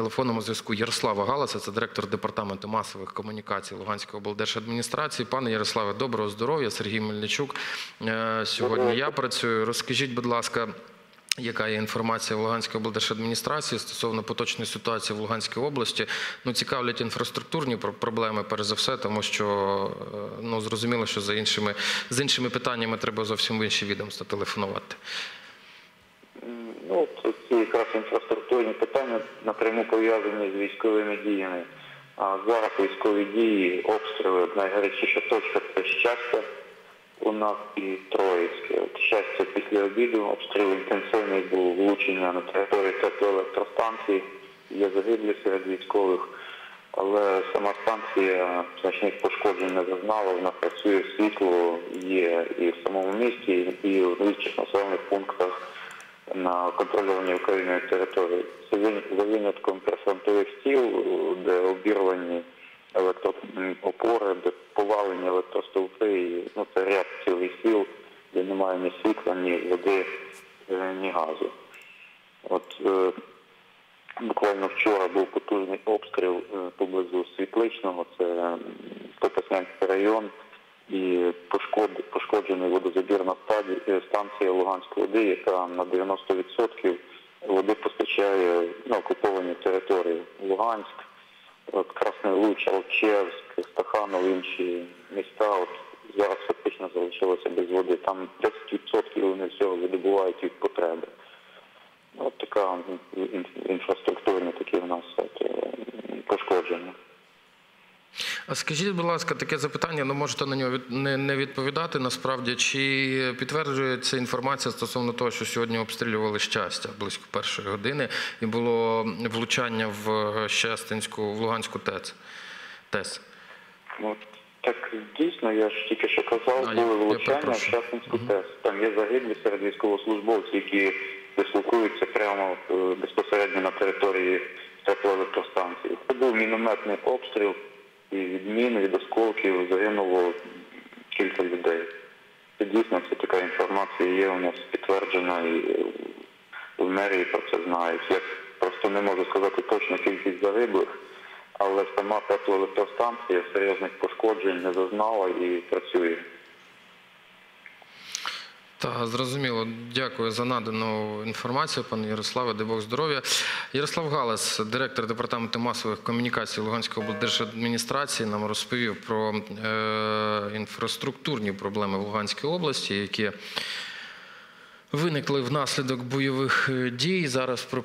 телефонному зв'язку Ярослава Галаса, це директор департаменту масових комунікацій Луганської облдержадміністрації. Пане Ярославе, доброго здоров'я. Сергій Мельничук. Е, Сьогодні я працюю. Розкажіть, будь ласка. Яка є інформація в Луганській облдержадміністрації стосовно поточної ситуації в Луганській області? Ну цікавлять інфраструктурні проблеми, перш за все, тому що е, ну зрозуміло, що за іншими з іншими питаннями треба зовсім в інші відомства телефонувати. Ну, це інфраструктурні питання напряму пов'язані з військовими діями. А зараз військові дії, обстріли, найгарячіша точка це щастя у нас і Троїцьке. От щастя після обіду, обстріл інтенсивний був влучення на території теплоелектростанції, є загиблі серед військових, але сама станція значних пошкоджень не зазнала, вона працює світло, є і в самому місті, і в інших населених пунктах на контрольованій Україною території. За винятком прифронтових стіл, де обірвані електроопори, де повалені електростовпи, ну, це ряд цілих сіл, де немає ні світла, ні води, е, ні газу. От е, буквально вчора був потужний обстріл е, поблизу Світличного, це Попаснянський район, і пошкод- пошкоджений водозабірна станція Луганської води, яка на 90% води постачає на окуповані території. Луганськ, от Красний Луч, Алчевськ, Стаханов, інші міста. От зараз фактично залишилося без води. Там 10% вони всього видобувають від потреби. От така ін- інфраструктурні такі в нас от, е, пошкодження. А скажіть, будь ласка, таке запитання, ну можете на нього від- не, не відповідати насправді. Чи підтверджується інформація стосовно того, що сьогодні обстрілювали щастя близько першої години, і було влучання в Щастинську, в Луганську ТЕЦ? ТЕС? Ну, так дійсно, я ж тільки що казав, А, були я влучання в перепрошую. Щасницьку ТЕС. Там є загиблі серед військовослужбовців, які дислокуються прямо е, безпосередньо на території теплоелектростанції. Це був мінометний обстріл, і від мін, від осколків загинуло кілька людей. Це дійсно це така інформація є у нас підтверджена і е, в мерії про це знають. Я просто не можу сказати точно кількість загиблих, але сама теплоелектростанція серйозних пошкоджень не зазнала і працює. Так, зрозуміло. Дякую за надану інформацію, пане Ярославе, дай Бог здоров'я. Ярослав Галас, директор департаменту масових комунікацій Луганської облдержадміністрації, нам розповів про е, інфраструктурні проблеми в Луганській області, які виникли внаслідок бойових е, дій. Зараз про